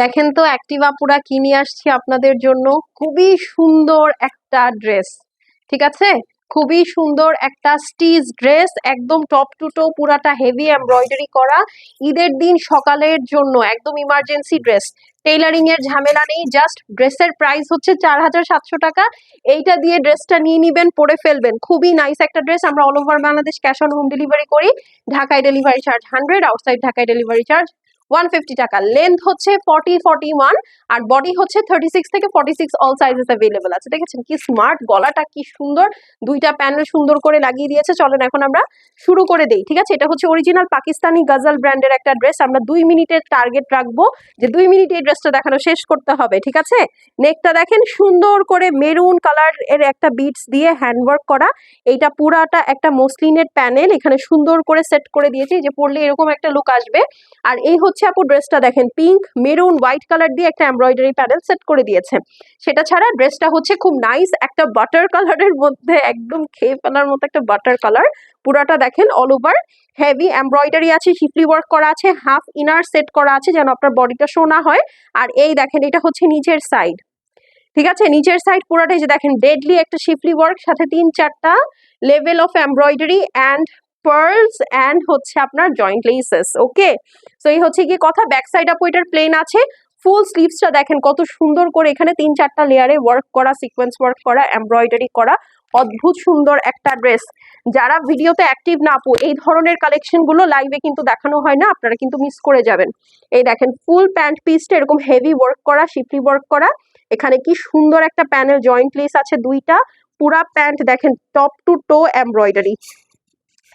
দেখেন তো অ্যাক্টিভা পুরা কিনে আসছি আপনাদের জন্য? খুবই সুন্দর একটা ড্রেস ঠিক আছে? খুবই সুন্দর একটা স্টিচ ড্রেস একদম টপ টু টো পুরাটা হেভি এমব্রয়ডারি করা। ঈদের দিন সকালের জন্য একদম ইমার্জেন্সি ড্রেস টেইলারিং এর ঝামেলা নেই জাস্ট ড্রেসের প্রাইস হচ্ছে চার হাজার সাতশো টাকা। এইটা দিয়ে ড্রেসটা নিয়ে নিবেন, পরে ফেলবেন। খুবই নাইস একটা ড্রেস আমরা all over Bangladesh cash on home delivery করি। ঢাকায় ডেলিভারি চার্জ হান্ড্রেড আউটসাইড ঢাকায় ডেলিভারি চার্জ ওয়ান ফিফটি টাকা। লেন্থ হচ্ছে ফর্টি ফর্টি ওয়ান আর বডি হচ্ছে থার্টি সিক্স থেকে forty six all sizes available আছে। দেখেছেন কি স্মার্ট গলাটা কি সুন্দর? দুইটা প্যানেল সুন্দর করে লাগিয়ে দিয়েছে। চলেন এখন আমরা শুরু করে দেই, ঠিক আছে? এটা হচ্ছে অরিজিনাল পাকিস্তানি গজল ব্র্যান্ডের একটা ড্রেস আমরা দুই মিনিটের টার্গেট রাখব যে দুই মিনিটে এই ড্রেসটা দেখানো শেষ করতে হবে, ঠিক আছে? নেকটা দেখেন সুন্দর করে মেরুন কালারের একটা বিটস দিয়ে হ্যান্ডওয়ার্ক করা। এইটা পুরাটা একটা মসলিনের প্যানেল এখানে সুন্দর করে সেট করে দিয়েছি যে পরলে এরকম একটা লুক আসবে। আর এই হচ্ছে আপু, ড্রেসটা দেখেন পিঙ্ক মেরুন হোয়াইট কালার দিয়ে একটা এমব্রয়ডারি প্যানেল সেট করে দিয়েছে। সেটা ছাড়া ড্রেসটা হচ্ছে খুব নাইস একটা বাটার কালারের মধ্যে, একদম খেয়ে ফেলার মতো একটা বাটার কালার পুরাটা দেখেন অল ওভার হেভি এমব্রয়ডারি আছে শিফলি ওয়ার্ক করা আছে হাফ ইনার সেট করা আছে, যেন আপনার বডিটা শোনা হয়। আর এই দেখেন, এটা হচ্ছে নিচের সাইড ঠিক আছে? নিচের সাইড পুরোটাই যে দেখেন ডেডলি একটা শিফলি ওয়ার্ক সাথে তিন চারটা level of embroidery and pearls and হচ্ছে আপনার জয়েন্ট লেসেস ওকে সো এই হচ্ছে কি কথা ব্যাক সাইড আপ এটার প্লেন আছে। ফুল স্লিভসটা দেখেন কত সুন্দর করে এখানে তিন চারটা লেয়ারে ওয়ার্ক করা সিকোয়েন্স ওয়ার্ক করা এমব্রয়ডারি করা। অদ্ভুত সুন্দর একটা ড্রেস যারা ভিডিওতে অ্যাক্টিভ না আপু, এই ধরনের কালেকশনগুলো লাইভে কিন্তু দেখানো হয় না, আপনারা কিন্তু মিস করে যাবেন। এই দেখেন ফুল প্যান্ট পিসটা এরকম হেভি ওয়ার্ক করা শিপলি ওয়ার্ক করা। এখানে কি সুন্দর একটা প্যানেল জয়েন্ট লেস আছে দুইটা। পুরা প্যান্ট দেখেন টপ টু টো এমব্রয়ডারি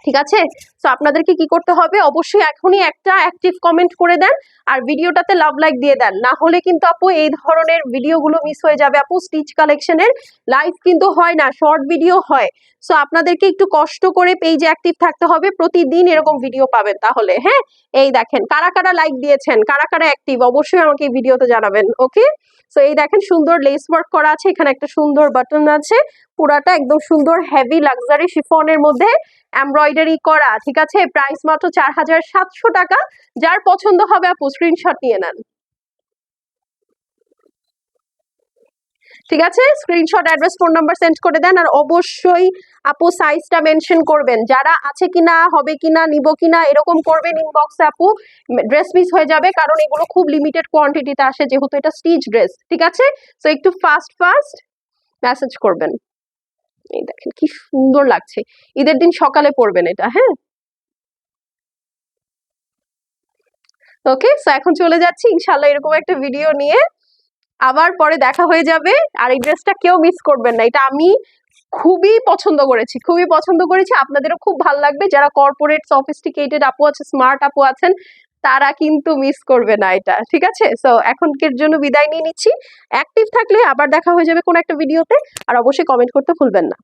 ঠিক আছে? তো আপনাদেরকে কি করতে হবে? অবশ্যই এখনই একটা অ্যাক্টিভ কমেন্ট করে দেন আর ভিডিওটাতে লাভ লাইক দিয়ে দেন। না হলে কিন্তু আপু এই ধরনের ভিডিওগুলো মিস হয়ে যাবে। আপু স্টিচ কালেকশনের লাইভ কিন্তু হয় না শর্ট ভিডিও হয়। সো আপনাদেরকে একটু কষ্ট করে পেজে অ্যাক্টিভ থাকতে হবে। প্রতিদিন এরকম ভিডিও পাবেন তাহলে হ্যাঁ? এই দেখেন, কারা কারা লাইক দিয়েছেন? কারা কারা অ্যাক্টিভ অবশ্যই আমাকে এই ভিডিওতে জানাবেন ওকে সো এই দেখেন সুন্দর লেস ওয়ার্ক করা আছে। এখানে একটা সুন্দর বাটন আছে। পুরাটা একদম সুন্দর হেভি লাক্সারি শিফনের মধ্যে এমব্রয়ডারি করা, ঠিক আছে? প্রাইস মাত্র চার হাজার সাতশো টাকা। যার পছন্দ হবে আপু স্ক্রিনশট নিয়ে নেন। ঠিক আছে? Screenshot address phone number send করে দেন আর অবশ্যই আপু সাইজটা মেনশন করবেন। যারা আছে কিনা, হবে কিনা, নিব কিনা, এরকম করবেন ইনবক্সে আপু। ড্রেস মিস হয়ে যাবে কারণ এগুলো খুব লিমিটেড কোয়ান্টিটিতে আসে, যেহেতু এটা স্টিচ ড্রেস ঠিক আছে? সো একটু ফাস্ট ফাস্ট মেসেজ করবেন। এই দেখেন কি সুন্দর লাগছে। ঈদের দিন সকালে পরবেন এটা হ্যাঁ? ওকে সো এখন চলে যাচ্ছি। ইনশাল্লাহ এরকম একটা ভিডিও নিয়ে আবার পরে দেখা হয়ে যাবে। আর এই ড্রেসটা কেউ মিস করবেন না। এটা আমি খুবই পছন্দ করেছি, খুবই পছন্দ করেছি। আপনাদেরও খুব ভালো লাগবে। যারা কর্পোরেট সফিস্টিকেটেড আপু আছে স্মার্ট আপু আছেন তারা কিন্তু মিস করবে না এটা, ঠিক আছে? সো এখনকার জন্য বিদায় নিয়ে নিচ্ছি। অ্যাক্টিভ থাকলে আবার দেখা হয়ে যাবে কোন একটা ভিডিওতে আর অবশ্যই কমেন্ট করতে ভুলবেন না।